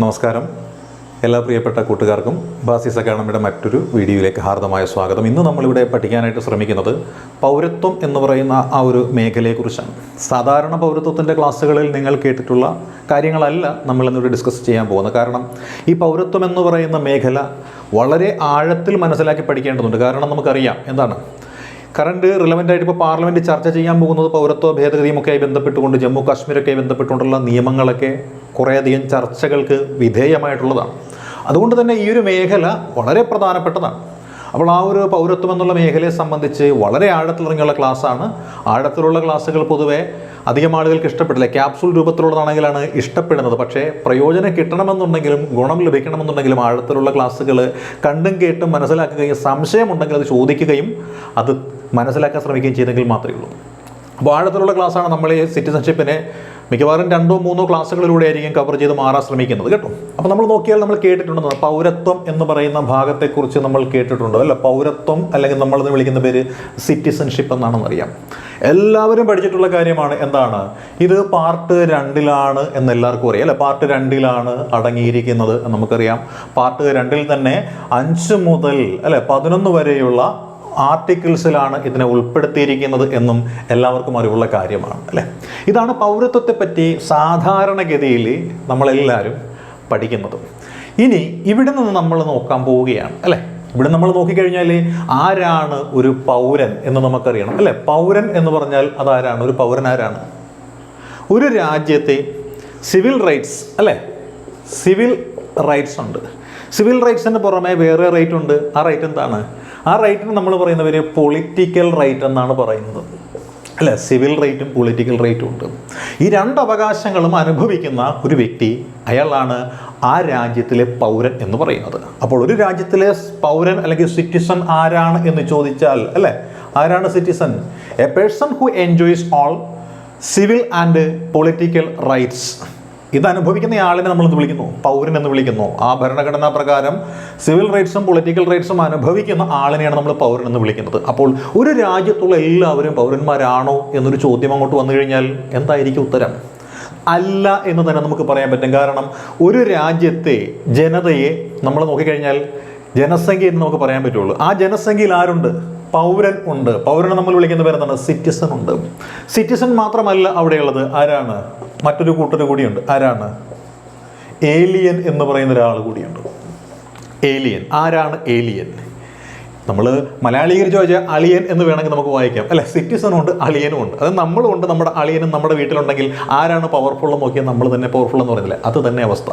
നമസ്കാരം. എല്ലാ പ്രിയപ്പെട്ട കൂട്ടുകാർക്കും ബാസിസ് അക്കാഡമിയുടെ മറ്റൊരു വീഡിയോയിലേക്ക് ഹാർദമായ സ്വാഗതം. ഇന്ന് നമ്മളിവിടെ പഠിക്കാനായിട്ട് ശ്രമിക്കുന്നത് പൗരത്വം എന്ന് പറയുന്ന ആ ഒരു മേഖലയെക്കുറിച്ചാണ്. സാധാരണ പൗരത്വത്തിന്റെ ക്ലാസ്സുകളിൽ നിങ്ങൾ കേട്ടിട്ടുള്ള കാര്യങ്ങളല്ല നമ്മൾ ഇന്നിവിടെ ഡിസ്കസ് ചെയ്യാൻ പോകുന്നത്. കാരണം ഈ പൗരത്വം എന്ന് പറയുന്ന മേഖല വളരെ ആഴത്തിൽ മനസ്സിലാക്കി പഠിക്കേണ്ടതുണ്ട്. കാരണം നമുക്കറിയാം എന്താണ്? കറണ്ട് റിലവന്റ് ആയിട്ട് ഇപ്പോൾ പാർലമെന്റ് ചർച്ച ചെയ്യാൻ പോകുന്നത് പൗരത്വ ഭേദഗതിയുമൊക്കെയായി ബന്ധപ്പെട്ടുകൊണ്ട് ജമ്മു കാശ്മീരൊക്കെ ബന്ധപ്പെട്ടുകൊണ്ടുള്ള നിയമങ്ങളൊക്കെ കുറേയധികം ചർച്ചകൾക്ക് വിധേയമായിട്ടുള്ളതാണ്. അതുകൊണ്ട് തന്നെ ഈ ഒരു മേഖല വളരെ പ്രധാനപ്പെട്ടതാണ്. അപ്പോൾ ആ ഒരു പൗരത്വം എന്നുള്ള മേഖലയെ സംബന്ധിച്ച് വളരെ ആഴത്തിലിറങ്ങിയുള്ള ക്ലാസ്സാണ്. ആഴത്തിലുള്ള ക്ലാസ്സുകൾ പൊതുവെ അധികം ആളുകൾക്ക് ഇഷ്ടപ്പെടില്ല ക്യാപ്സൂൾ രൂപത്തിലുള്ളതാണെങ്കിലാണ് ഇഷ്ടപ്പെടുന്നത്. പക്ഷേ പ്രയോജനം കിട്ടണമെന്നുണ്ടെങ്കിലും ഗുണം ലഭിക്കണമെന്നുണ്ടെങ്കിലും ആഴത്തിലുള്ള ക്ലാസ്സുകൾ കണ്ടും കേട്ടും മനസ്സിലാക്കുകയും സംശയമുണ്ടെങ്കിൽ അത് ചോദിക്കുകയും അത് മനസ്സിലാക്കാൻ ശ്രമിക്കുകയും ചെയ്തെങ്കിൽ മാത്രമേ ഉള്ളൂ. അപ്പോൾ ആഴത്തിലുള്ള ക്ലാസ്സാണ് നമ്മൾ ഈ സിറ്റിസൺഷിപ്പിനെ മിക്കവാറും രണ്ടോ മൂന്നോ ക്ലാസ്സുകളിലൂടെ ആയിരിക്കും കവർ ചെയ്ത് മാറാൻ ശ്രമിക്കുന്നത് കേട്ടോ? അപ്പോൾ നമ്മൾ നോക്കിയാൽ നമ്മൾ കേട്ടിട്ടുണ്ടെന്ന് പൗരത്വം എന്ന് പറയുന്ന ഭാഗത്തെക്കുറിച്ച് നമ്മൾ കേട്ടിട്ടുണ്ടോ അല്ല? പൗരത്വം അല്ലെങ്കിൽ നമ്മളിന്ന് വിളിക്കുന്ന പേര് സിറ്റിസൺഷിപ്പ് എന്നാണെന്ന് അറിയാം. എല്ലാവരും പഠിച്ചിട്ടുള്ള കാര്യമാണ് എന്താണ്? ഇത് പാർട്ട് രണ്ടിലാണ് എന്ന് എല്ലാവർക്കും അറിയാം അല്ലെ? പാർട്ട് രണ്ടിലാണ് അടങ്ങിയിരിക്കുന്നത് നമുക്കറിയാം. പാർട്ട് രണ്ടിൽ തന്നെ അഞ്ച് മുതൽ അല്ലെ? പതിനൊന്ന് വരെയുള്ള ആർട്ടിക്കിൾസിലാണ് ഇതിനെ ഉൾപ്പെടുത്തിയിരിക്കുന്നത് എന്നും എല്ലാവർക്കും അറിവുള്ള കാര്യമാണ് അല്ലേ? ഇതാണ് പൗരത്വത്തെപ്പറ്റി സാധാരണഗതിയിൽ നമ്മളെല്ലാവരും പഠിക്കുന്നത്. ഇനി ഇവിടെ നിന്ന് നമ്മൾ നോക്കാൻ പോവുകയാണ് അല്ലേ? ഇവിടെ നമ്മൾ നോക്കിക്കഴിഞ്ഞാൽ ആരാണ് ഒരു പൗരൻ എന്ന് നമുക്കറിയണം അല്ലേ? പൗരൻ എന്ന് പറഞ്ഞാൽ അതാരാണ്? ഒരു പൗരൻ ആരാണ്? ഒരു രാജ്യത്തെ സിവിൽ റൈറ്റ്സ് അല്ലേ? സിവിൽ റൈറ്റ്സ് ഉണ്ട്. സിവിൽ റൈറ്റ്സിന് പുറമെ വേറെ റൈറ്റ് ഉണ്ട്. ആ റൈറ്റ് എന്താണ്? ആ റൈറ്റിന് നമ്മൾ പറയുന്ന പേര് പൊളിറ്റിക്കൽ റൈറ്റ് എന്നാണ് പറയുന്നത്. അല്ല? സിവിൽ റൈറ്റും പൊളിറ്റിക്കൽ റൈറ്റും ഉണ്ട്. ഈ രണ്ട് അവകാശങ്ങളും അനുഭവിക്കുന്ന ഒരു വ്യക്തി അയാളാണ് ആ രാജ്യത്തിലെ പൗരൻ എന്ന് പറയുന്നത്. അപ്പോൾ ഒരു രാജ്യത്തിലെ പൗരൻ അല്ലെങ്കിൽ സിറ്റിസൺ ആരാണ് എന്ന് ചോദിച്ചാൽ അല്ലേ? ആരാണ് citizen a person who enjoys all civil and political rights ഇത് അനുഭവിക്കുന്ന ആളിനെ നമ്മൾ എന്ത് വിളിക്കുന്നു? പൗരൻ എന്ന് വിളിക്കുന്നു. ആ ഭരണഘടനാ പ്രകാരം സിവിൽ റൈറ്റ്സും പൊളിറ്റിക്കൽ റൈറ്റ്സും അനുഭവിക്കുന്ന ആളിനെയാണ് നമ്മൾ പൗരൻ എന്ന് വിളിക്കുന്നത്. അപ്പോൾ ഒരു രാജ്യത്തുള്ള എല്ലാവരും പൗരന്മാരാണോ എന്നൊരു ചോദ്യം അങ്ങോട്ട് വന്നു കഴിഞ്ഞാൽ എന്തായിരിക്കും ഉത്തരം? അല്ല എന്ന് തന്നെ നമുക്ക് പറയാൻ പറ്റും. കാരണം ഒരു രാജ്യത്തെ ജനതയെ നമ്മൾ നോക്കിക്കഴിഞ്ഞാൽ ജനസംഖ്യ എന്ന് നമുക്ക് പറയാൻ പറ്റുള്ളൂ. ആ ജനസംഖ്യയിൽ ആരുണ്ട്? പൗരൻ ഉണ്ട്. പൗരനെ നമ്മൾ വിളിക്കുന്ന പേരെന്താണ്? സിറ്റിസൺ ഉണ്ട്. സിറ്റിസൺ മാത്രമല്ല അവിടെയുള്ളത് ആരാണ്? മറ്റൊരു കൂട്ടർ കൂടിയുണ്ട്. ആരാണ്? ഏലിയൻ എന്ന് പറയുന്ന ഒരാൾ കൂടിയുണ്ട്. ഏലിയൻ ആരാണ് ഏലിയൻ നമ്മൾ മലയാളീകരിച്ച് ചോദിച്ചാൽ അളിയൻ എന്ന് വേണമെങ്കിൽ നമുക്ക് വായിക്കാം. അല്ലെ സിറ്റിസണും ഉണ്ട് അളിയനും ഉണ്ട്. അത് നമ്മളും ഉണ്ട് നമ്മുടെ അളിയനും നമ്മുടെ വീട്ടിലുണ്ടെങ്കിൽ ആരാണ് പവർഫുൾ എന്ന് നോക്കിയാൽ നമ്മൾ തന്നെ പവർഫുൾ എന്ന് പറയുന്നില്ല. അത് തന്നെ അവസ്ഥ.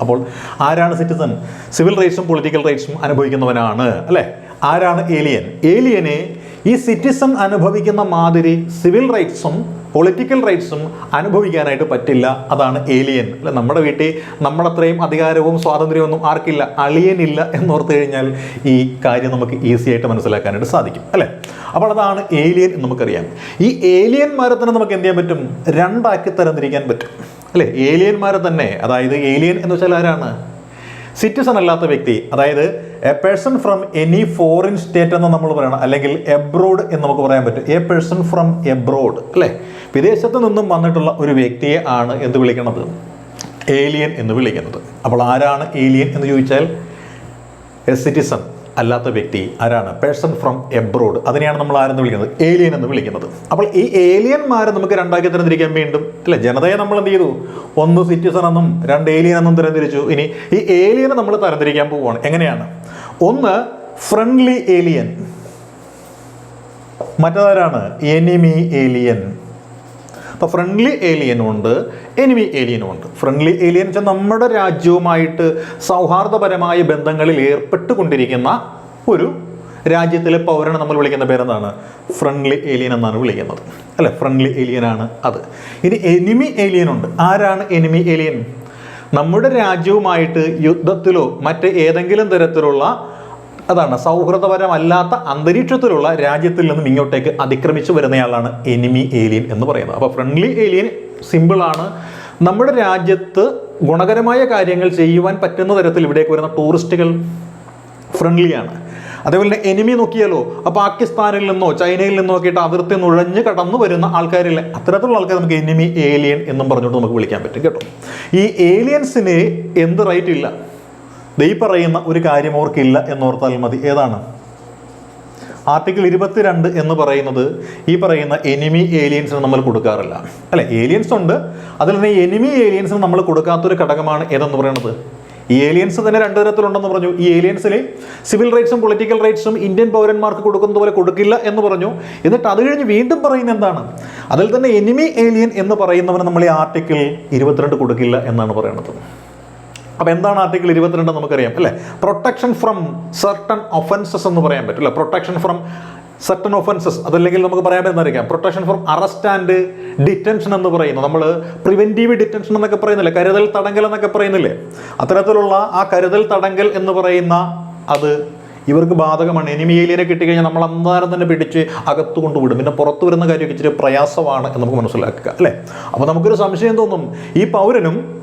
അപ്പോൾ ആരാണ് സിറ്റിസൺ സിവിൽ റൈറ്റ്സും പൊളിറ്റിക്കൽ റൈറ്റ്സും അനുഭവിക്കുന്നവനാണ്. അല്ലേ? ആരാണ് ഏലിയൻ? ഏലിയനെ ഈ സിറ്റിസൺ അനുഭവിക്കുന്ന മാതിരി സിവിൽ റൈറ്റ്സും പൊളിറ്റിക്കൽ റൈറ്റ്സും അനുഭവിക്കാനായിട്ട് പറ്റില്ല. അതാണ് ഏലിയൻ. അല്ലെ നമ്മുടെ വീട്ടിൽ നമ്മളത്രയും അധികാരവും സ്വാതന്ത്ര്യവും ഒന്നും ആർക്കില്ല? അളിയനില്ല എന്നോർത്ത് കഴിഞ്ഞാൽ ഈ കാര്യം നമുക്ക് ഈസി ആയിട്ട് മനസ്സിലാക്കാനായിട്ട് സാധിക്കും. അല്ലേ? അപ്പോൾ അതാണ് ഏലിയൻ എന്ന് നമുക്കറിയാം. ഈ ഏലിയന്മാരെ തന്നെ നമുക്ക് എന്ത് ചെയ്യാൻ പറ്റും? രണ്ടാക്കി തരംതിരിക്കാൻ പറ്റും. അല്ലേ ഏലിയന്മാരെ തന്നെ അതായത് ഏലിയൻ എന്ന് വെച്ചാൽ ആരാണ്? സിറ്റിസൺ അല്ലാത്ത വ്യക്തി അതായത് a person from any foreign state എന്ന് നമ്മൾ പറയണം അല്ലെങ്കിൽ എബ്രോഡ് എന്ന് നമുക്ക് പറയാൻ പറ്റും. എ പേഴ്സൺ ഫ്രം എബ്രോഡ് അല്ലേ? വിദേശത്ത് നിന്നും വന്നിട്ടുള്ള ഒരു വ്യക്തിയെ ആണ് എന്ത് വിളിക്കുന്നത് ഏലിയൻ എന്ന് വിളിക്കുന്നത്. അപ്പോൾ ആരാണ് ഏലിയൻ എന്ന് ചോദിച്ചാൽ എ സിറ്റിസൺ അല്ലാത്ത വ്യക്തി ആരാണ്? പേഴ്സൺ ഫ്രം എബ്രോഡ് അതിനെയാണ് നമ്മൾ ആരെന്ന് വിളിക്കുന്നത്? ഏലിയൻ എന്ന് വിളിക്കുന്നത്. അപ്പോൾ ഈ ഏലിയന്മാരെ നമുക്ക് രണ്ടാക്കി തരംതിരിക്കാൻ വീണ്ടും അല്ലെ ജനതയെ നമ്മൾ എന്ത് ചെയ്തു? ഒന്ന് സിറ്റിസൺ എന്നും രണ്ട് ഏലിയൻ എന്നും തരംതിരിച്ചു. ഇനി ഈ ഏലിയനെ നമ്മൾ തരംതിരിക്കാൻ പോവുകയാണ്. എങ്ങനെയാണ്? ഒന്ന് ഫ്രണ്ട്ലി ഏലിയൻ മറ്റേതാരാണ്? എനിമി ഏലിയൻ അപ്പോൾ ഫ്രണ്ട്ലി ഏലിയനും ഉണ്ട് എനിമി ഏലിയനും ഉണ്ട്. ഫ്രണ്ട്ലി ഏലിയൻ വെച്ചാൽ നമ്മുടെ രാജ്യവുമായിട്ട് സൗഹാർദ്ദപരമായ ബന്ധങ്ങളിൽ ഏർപ്പെട്ടുകൊണ്ടിരിക്കുന്ന ഒരു രാജ്യത്തിലെ പൗരനെ നമ്മൾ വിളിക്കുന്ന പേരെന്താണ്? ഫ്രണ്ട്ലി ഏലിയൻ എന്നാണ് വിളിക്കുന്നത്. അല്ലെ? ഫ്രണ്ട്ലി ഏലിയൻ ആണ് അത്. ഇനി എനിമി ഏലിയൻ ഉണ്ട്. ആരാണ് എനിമി ഏലിയൻ നമ്മുടെ രാജ്യവുമായിട്ട് യുദ്ധത്തിലോ മറ്റ് ഏതെങ്കിലും തരത്തിലുള്ള അതാണ് സൗഹൃദപരമല്ലാത്ത അന്തരീക്ഷത്തിലുള്ള രാജ്യത്തിൽ നിന്നും ഇങ്ങോട്ടേക്ക് അതിക്രമിച്ചു വരുന്നയാളാണ് എനിമി ഏലിയൻ എന്ന് പറയുന്നത്. അപ്പോൾ ഫ്രണ്ട്ലി ഏലിയൻ സിമ്പിളാണ് നമ്മുടെ രാജ്യത്ത് ഗുണകരമായ കാര്യങ്ങൾ ചെയ്യുവാൻ പറ്റുന്ന തരത്തിൽ ഇവിടേക്ക് വരുന്ന ടൂറിസ്റ്റുകൾ ഫ്രണ്ട്ലിയാണ് അതേപോലെ തന്നെ എനിമി നോക്കിയാലോ അപ്പോൾ പാകിസ്ഥാനിൽ നിന്നോ ചൈനയിൽ നിന്നോ ഒക്കെ അതിർത്തി നുഴഞ്ഞ് കടന്നു വരുന്ന ആൾക്കാരില്ലേ. അത്തരത്തിലുള്ള ആൾക്കാർ നമുക്ക് എനിമി ഏലിയൻ എന്നും പറഞ്ഞുകൊണ്ട് നമുക്ക് വിളിക്കാൻ പറ്റും കേട്ടോ. ഈ ഏലിയൻസിന് എന്ത് റൈറ്റ് ഇല്ല? ദൈ പറയുന്ന ഒരു കാര്യം ഓർക്കില്ല എന്നോർത്താൽ മതി. ഏതാണ്? ആർട്ടിക്കിൾ ഇരുപത്തിരണ്ട് എന്ന് പറയുന്നത് ഈ പറയുന്ന എനിമി ഏലിയൻസിന് നമ്മൾ കൊടുക്കാറില്ല. അല്ലെ? ഏലിയൻസ് ഉണ്ട്. അതിൽ തന്നെ എനിമി ഏലിയൻസിന് നമ്മൾ കൊടുക്കാത്തൊരു ഘടകമാണ് ഏതെന്ന് പറയുന്നത് ഈ ഏലിയൻസ് തന്നെ രണ്ട് തരത്തിലുണ്ടെന്ന് പറഞ്ഞു. ഈ ഏലിയൻസിൽ സിവിൽ റൈറ്റ്സും പൊളിറ്റിക്കൽ റൈറ്റ്സും ഇന്ത്യൻ പൗരന്മാർക്ക് കൊടുക്കുന്നത് പോലെ കൊടുക്കില്ല എന്ന് പറഞ്ഞു. എന്നിട്ട് അത് കഴിഞ്ഞ് വീണ്ടും പറയുന്ന എന്താണ്? അതിൽ തന്നെ എനിമി ഏലിയൻ എന്ന് പറയുന്നവന് നമ്മൾ ഈ ആർട്ടിക്കിൾ ഇരുപത്തിരണ്ട് കൊടുക്കില്ല എന്നാണ് പറയുന്നത് അപ്പോൾ എന്താണ് ആർട്ടിക്കിൾ ഇരുപത്തിരണ്ട് നമുക്കറിയാം അല്ലേ? പ്രൊട്ടക്ഷൻ ഫ്രം സർട്ടൺ ഒഫൻസസ് എന്ന് പറയാൻ പറ്റില്ല പ്രൊട്ടക്ഷൻ ഫ്രം സർട്ടൺ ഒഫൻസസ് അതല്ലെങ്കിൽ നമുക്ക് പറയാൻ പറ്റുന്നതായിരിക്കാം protection from arrest and detention എന്ന് പറയുന്നു. നമ്മൾ പ്രിവെന്റീവ് ഡിറ്റൻഷൻ എന്നൊക്കെ പറയുന്നില്ലേ? കരുതൽ തടങ്കൽ എന്നൊക്കെ പറയുന്നില്ലേ? അത്തരത്തിലുള്ള ആ കരുതൽ തടങ്കൽ എന്ന് പറയുന്ന അത് ഇവർക്ക് ബാധകമാണ്. എനിമി ഏലിയനെ കിട്ടിക്കഴിഞ്ഞാൽ നമ്മൾ അന്നേരം തന്നെ പിടിച്ച് അകത്തു കൊണ്ടുവിടും. പിന്നെ പുറത്തു വരുന്ന കാര്യമൊക്കെ ഇച്ചിരി പ്രയാസമാണ് എന്ന് നമുക്ക് മനസ്സിലാക്കുക അല്ലേ? അപ്പോൾ നമുക്കൊരു സംശയം തോന്നും ഈ പൗരനും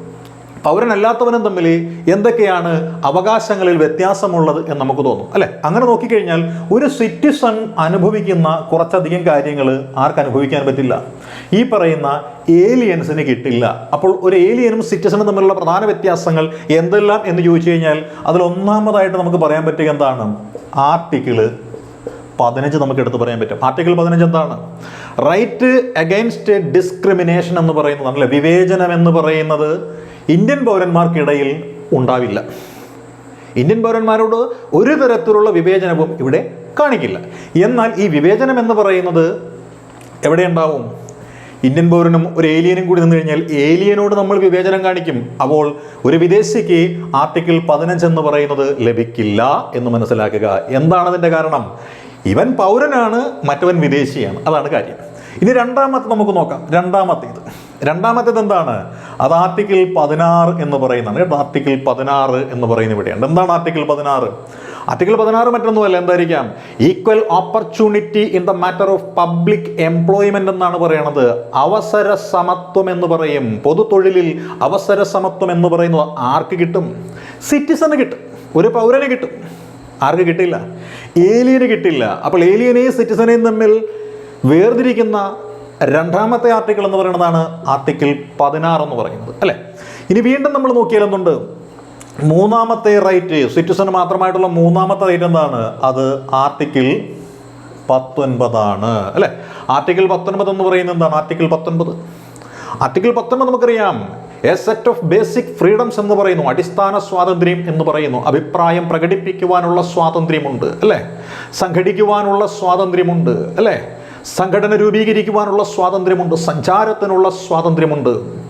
പൗരനല്ലാത്തവനും തമ്മിൽ എന്തൊക്കെയാണ് അവകാശങ്ങളിൽ വ്യത്യാസമുള്ളത് എന്ന് നമുക്ക് തോന്നും. അല്ലെ? അങ്ങനെ നോക്കിക്കഴിഞ്ഞാൽ ഒരു സിറ്റിസൺ അനുഭവിക്കുന്ന കുറച്ചധികം കാര്യങ്ങൾ ആർക്ക് അനുഭവിക്കാൻ പറ്റില്ല? ഈ പറയുന്ന ഏലിയൻസിന് കിട്ടില്ല. അപ്പോൾ ഒരു ഏലിയനും സിറ്റിസണും തമ്മിലുള്ള പ്രധാന വ്യത്യാസങ്ങൾ എന്തെല്ലാം എന്ന് ചോദിച്ചു കഴിഞ്ഞാൽ അതിൽ ഒന്നാമതായിട്ട് നമുക്ക് പറയാൻ പറ്റുക എന്താണ്? ആർട്ടിക്കിൾ പതിനഞ്ച് നമുക്ക് എടുത്ത് പറയാൻ പറ്റും. ആർട്ടിക്കിൾ പതിനഞ്ച് എന്താണ്? റൈറ്റ് അഗൈൻസ്റ്റ് ഡിസ്ക്രിമിനേഷൻ എന്ന് പറയുന്നത് അല്ലെ? വിവേചനം എന്ന് പറയുന്നത് ഇന്ത്യൻ പൗരന്മാർക്കിടയിൽ ഉണ്ടാവില്ല. ഇന്ത്യൻ പൗരന്മാരോട് ഒരു തരത്തിലുള്ള വിവേചനവും ഇവിടെ കാണിക്കില്ല. എന്നാൽ ഈ വിവേചനം എന്ന് പറയുന്നത് എവിടെ ഉണ്ടാവും ഇന്ത്യൻ പൗരനും ഒരു ഏലിയനും കൂടി നിന്ന് കഴിഞ്ഞാൽ ഏലിയനോട് നമ്മൾ വിവേചനം കാണിക്കും. അപ്പോൾ ഒരു വിദേശിക്ക് ആർട്ടിക്കിൾ പതിനഞ്ച് എന്ന് പറയുന്നത് ലഭിക്കില്ല എന്ന് മനസ്സിലാക്കുക. എന്താണ് അതിന്റെ കാരണം? ഇവൻ പൗരനാണ് മറ്റവൻ വിദേശിയാണ്. അതാണ് കാര്യം. ഇനി രണ്ടാമത്തെ നമുക്ക് നോക്കാം. രണ്ടാമത്തേത്. രണ്ടാമത്തേത് എന്താണ് അത് ആർട്ടിക്കിൾ പതിനാറ് എന്ന് പറയുന്നതാണ്. കേട്ടോ ആർട്ടിക്കിൾ പതിനാറ് എന്ന് പറയുന്ന ഇവിടെയാണ് എന്താണ് ആർട്ടിക്കിൾ പതിനാറ്? ആർട്ടിക്കിൾ പതിനാറ് മറ്റൊന്നുമല്ല എന്തായിരിക്കാം? Equal opportunity in the matter of public employment എന്നാണ് പറയുന്നത് അവസര സമത്വം എന്ന് പറയും. പൊതു തൊഴിലിൽ അവസര സമത്വം എന്ന് പറയുന്നത് ആർക്ക് കിട്ടും? സിറ്റിസന് കിട്ടും. ഒരു പൗരന് കിട്ടും. ആർക്ക് കിട്ടില്ല? ഏലിയന് കിട്ടില്ല. അപ്പോൾ ഏലിയനെയും സിറ്റിസനെയും തമ്മിൽ വേർതിരിക്കുന്ന രണ്ടാമത്തെ ആർട്ടിക്കിൾ എന്ന് പറയുന്നതാണ് ആർട്ടിക്കിൾ പതിനാറ് എന്ന് പറയുന്നത് അല്ലേ? ഇനി വീണ്ടും നമ്മൾ നോക്കിയാൽ എന്തുണ്ട്? മൂന്നാമത്തെ റൈറ്റ് സിറ്റിസൺ മാത്രമായിട്ടുള്ള മൂന്നാമത്തെ റൈറ്റ് എന്താണ്? അത് ആർട്ടിക്കിൾ പത്തൊൻപതാണ് അല്ലേ? ആർട്ടിക്കിൾ പത്തൊൻപത് എന്ന് പറയുന്നത് എന്താണ്? ആർട്ടിക്കിൾ പത്തൊൻപത്. ആർട്ടിക്കിൾ പത്തൊൻപത് നമുക്കറിയാം. A set of basic freedoms എന്ന് പറയുന്നു. അടിസ്ഥാന സ്വാതന്ത്ര്യം എന്ന് പറയുന്നു. അഭിപ്രായം പ്രകടിപ്പിക്കുവാനുള്ള സ്വാതന്ത്ര്യമുണ്ട് അല്ലേ? സംഘടിക്കുവാനുള്ള സ്വാതന്ത്ര്യമുണ്ട് അല്ലേ? സംഘടന രൂപീകരിക്കുവാനുള്ള സ്വാതന്ത്ര്യമുണ്ട് സഞ്ചാരത്തിനുള്ള സ്വാതന്ത്ര്യമുണ്ട്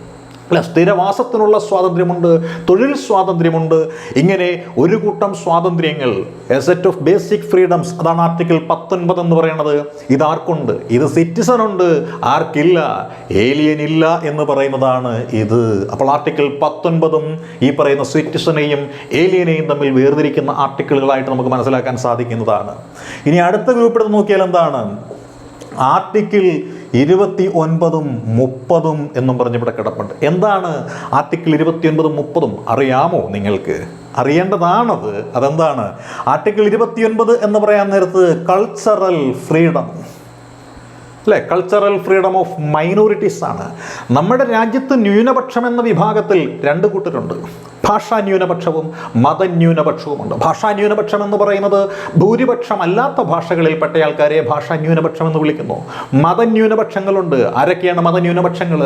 അല്ല സ്ഥിരവാസത്തിനുള്ള സ്വാതന്ത്ര്യമുണ്ട് തൊഴിൽ സ്വാതന്ത്ര്യമുണ്ട്. ഇങ്ങനെ ഒരു കൂട്ടം സ്വാതന്ത്ര്യങ്ങൾ a set of basic freedoms അതാണ് ആർട്ടിക്കിൾ പത്തൊൻപത് എന്ന് പറയുന്നത്. ഇതാർക്കുണ്ട്? ഇത് സിറ്റിസൺ ഉണ്ട്. ആർക്കില്ല? ഏലിയൻ ഇല്ല എന്ന് പറയുന്നതാണ് ഇത്. അപ്പോൾ ആർട്ടിക്കിൾ പത്തൊൻപതും ഈ പറയുന്ന സിറ്റിസനെയും ഏലിയനെയും തമ്മിൽ വേർതിരിക്കുന്ന ആർട്ടിക്കിളുകളായിട്ട് നമുക്ക് മനസ്സിലാക്കാൻ സാധിക്കുന്നതാണ്. ഇനി അടുത്ത ഗ്രൂപ്പ് എടുത്ത് നോക്കിയാൽ എന്താണ്? ആർട്ടിക്കിൾ ഇരുപത്തി ഒൻപതും മുപ്പതും എന്നും പറഞ്ഞ് ഇവിടെ കിടപ്പുണ്ട്. എന്താണ് ആർട്ടിക്കിൾ ഇരുപത്തി ഒൻപതും മുപ്പതും? അറിയാമോ നിങ്ങൾക്ക്? അറിയേണ്ടതാണത്. അതെന്താണ്? ആർട്ടിക്കിൾ ഇരുപത്തിയൊൻപത് എന്ന് പറയാൻ നേരത്ത് കൾച്ചറൽ ഫ്രീഡം അല്ലേ? കൾച്ചറൽ ഫ്രീഡം ഓഫ് മൈനോറിറ്റീസ് ആണ്. നമ്മുടെ രാജ്യത്ത് ന്യൂനപക്ഷം എന്ന വിഭാഗത്തിൽ രണ്ട് കൂട്ടരുണ്ട്. ഭാഷാ ന്യൂനപക്ഷവും മതന്യൂനപക്ഷവുമുണ്ട് ഭാഷാ ന്യൂനപക്ഷം എന്ന് പറയുന്നത് ഭൂരിപക്ഷം അല്ലാത്ത ഭാഷകളിൽപ്പെട്ട ആൾക്കാരെ ഭാഷാ ന്യൂനപക്ഷം എന്ന് വിളിക്കുന്നു. മതന്യൂനപക്ഷങ്ങളുണ്ട് ആരൊക്കെയാണ് മതന്യൂനപക്ഷങ്ങൾ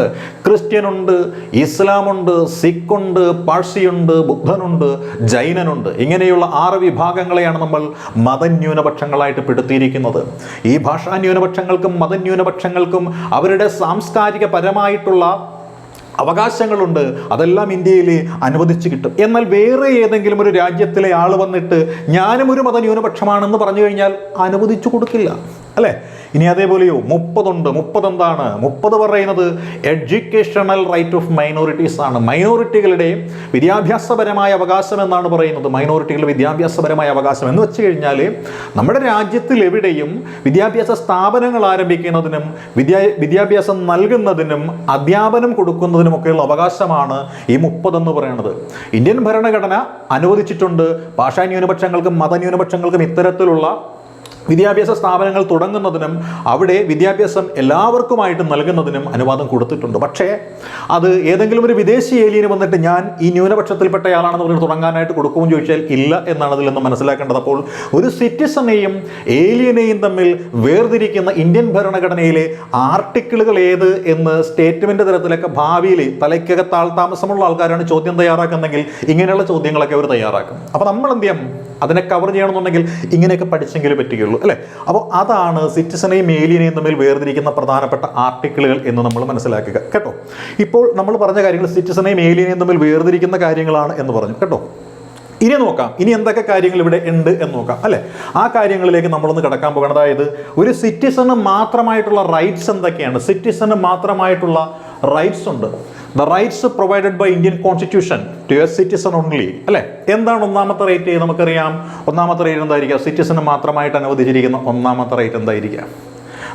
ക്രിസ്ത്യനുണ്ട് ഇസ്ലാമുണ്ട് സിഖുണ്ട് പാഴ്സിയുണ്ട് ബുദ്ധനുണ്ട് ജൈനനുണ്ട്. ഇങ്ങനെയുള്ള ആറ് വിഭാഗങ്ങളെയാണ് നമ്മൾ മതന്യൂനപക്ഷങ്ങളായിട്ട് പെടുത്തിയിരിക്കുന്നത്. ഈ ഭാഷാ ന്യൂനപക്ഷങ്ങൾക്കും മതന്യൂനപക്ഷങ്ങൾക്കും അവരുടെ സാംസ്കാരിക പരമായിട്ടുള്ള അവകാശങ്ങളുണ്ട്. അതെല്ലാം ഇന്ത്യയിൽ അനുവദിച്ചു കിട്ടും. എന്നാൽ വേറെ ഏതെങ്കിലും ഒരു രാജ്യത്തിലെ ആൾ വന്നിട്ട് ഞാനും ഒരു മത ന്യൂനപക്ഷമാണെന്ന് പറഞ്ഞു കഴിഞ്ഞാൽ അനുവദിച്ചു കൊടുക്കില്ല. അല്ലേ? ഇനി അതേപോലെയോ മുപ്പതുണ്ട്. മുപ്പത് എന്താണ് മുപ്പത് പറയുന്നത് എഡ്യൂക്കേഷണൽ റൈറ്റ് ഓഫ് മൈനോറിറ്റീസ് ആണ്. മൈനോറിറ്റികളുടെ വിദ്യാഭ്യാസപരമായ അവകാശം എന്നാണ് പറയുന്നത്. മൈനോറിറ്റികളുടെ വിദ്യാഭ്യാസപരമായ അവകാശം എന്ന് വെച്ച് കഴിഞ്ഞാൽ നമ്മുടെ രാജ്യത്തിൽ എവിടെയും വിദ്യാഭ്യാസ സ്ഥാപനങ്ങൾ ആരംഭിക്കുന്നതിനും വിദ്യാ വിദ്യാഭ്യാസം നൽകുന്നതിനും അധ്യാപനം കൊടുക്കുന്നതിനുമൊക്കെയുള്ള അവകാശമാണ് ഈ മുപ്പതെന്ന് പറയുന്നത് ഇന്ത്യൻ ഭരണഘടന അനുവദിച്ചിട്ടുണ്ട്. ഭാഷാ ന്യൂനപക്ഷങ്ങൾക്കും മതന്യൂനപക്ഷങ്ങൾക്കും ഇത്തരത്തിലുള്ള വിദ്യാഭ്യാസ സ്ഥാപനങ്ങൾ തുടങ്ങുന്നതിനും അവിടെ വിദ്യാഭ്യാസം എല്ലാവർക്കുമായിട്ട് നൽകുന്നതിനും അനുവാദം കൊടുത്തിട്ടുണ്ട്. പക്ഷേ അത് ഏതെങ്കിലും ഒരു വിദേശി ഏലിയന് വന്നിട്ട് ഞാൻ ഈ ന്യൂനപക്ഷത്തിൽപ്പെട്ട ആളാണെന്ന് പറഞ്ഞിട്ട് തുടങ്ങാനായിട്ട് കൊടുക്കുമെന്ന് ചോദിച്ചാൽ ഇല്ല എന്നാണ് അതിൽ നിന്ന് മനസ്സിലാക്കേണ്ടത്. അപ്പോൾ ഒരു സിറ്റിസണെയും ഏലിയനെയും തമ്മിൽ വേർതിരിക്കുന്ന ഇന്ത്യൻ ഭരണഘടനയിലെ ആർട്ടിക്കിളുകൾ ഏത് എന്ന് സ്റ്റേറ്റ്മെന്റ് തരത്തിലൊക്കെ ഭാവിയിൽ തലയ്ക്കകത്താൾ താമസമുള്ള ആൾക്കാരാണ് ചോദ്യം തയ്യാറാക്കുന്നതെങ്കിൽ ഇങ്ങനെയുള്ള ചോദ്യങ്ങളൊക്കെ അവർ തയ്യാറാക്കും. അപ്പോൾ നമ്മൾ എന്ത് ചെയ്യാം? അതിനെ കവർ ചെയ്യണമെന്നുണ്ടെങ്കിൽ ഇങ്ങനെയൊക്കെ പഠിച്ചെങ്കിലും പറ്റുകയുള്ളൂ. അല്ലേ? അപ്പോൾ അതാണ് സിറ്റിസനെയും ഏലിയനെയും തമ്മിൽ വേർതിരിക്കുന്ന പ്രധാനപ്പെട്ട ആർട്ടിക്കിളുകൾ എന്ന് നമ്മൾ മനസ്സിലാക്കുക കേട്ടോ? ഇപ്പോൾ നമ്മൾ പറഞ്ഞ കാര്യങ്ങൾ സിറ്റിസനെയും ഏലിയനെയും തമ്മിൽ വേർതിരിക്കുന്ന കാര്യങ്ങളാണ് എന്ന് പറഞ്ഞു കേട്ടോ? ഇനി നോക്കാം ഇനി എന്തൊക്കെ കാര്യങ്ങൾ ഇവിടെ ഉണ്ട് എന്ന് നോക്കാം അല്ലെ? ആ കാര്യങ്ങളിലേക്ക് നമ്മളൊന്ന് കിടക്കാൻ പോകണം. അതായത് ഒരു സിറ്റിസണ് മാത്രമായിട്ടുള്ള റൈറ്റ്സ് എന്തൊക്കെയാണ്? സിറ്റിസണ് മാത്രമായിട്ടുള്ള റൈറ്റ്സ് ഉണ്ട്. The rights provided by Indian constitution to a citizen only അല്ലെ? എന്താണ് ഒന്നാമത്തെ റൈറ്റ് നമുക്കറിയാം? ഒന്നാമത്തെ റൈറ്റ് എന്തായിരിക്കാം? സിറ്റിസന് മാത്രമായിട്ട് അനുവദിച്ചിരിക്കുന്ന ഒന്നാമത്തെ റൈറ്റ് എന്തായിരിക്കാം?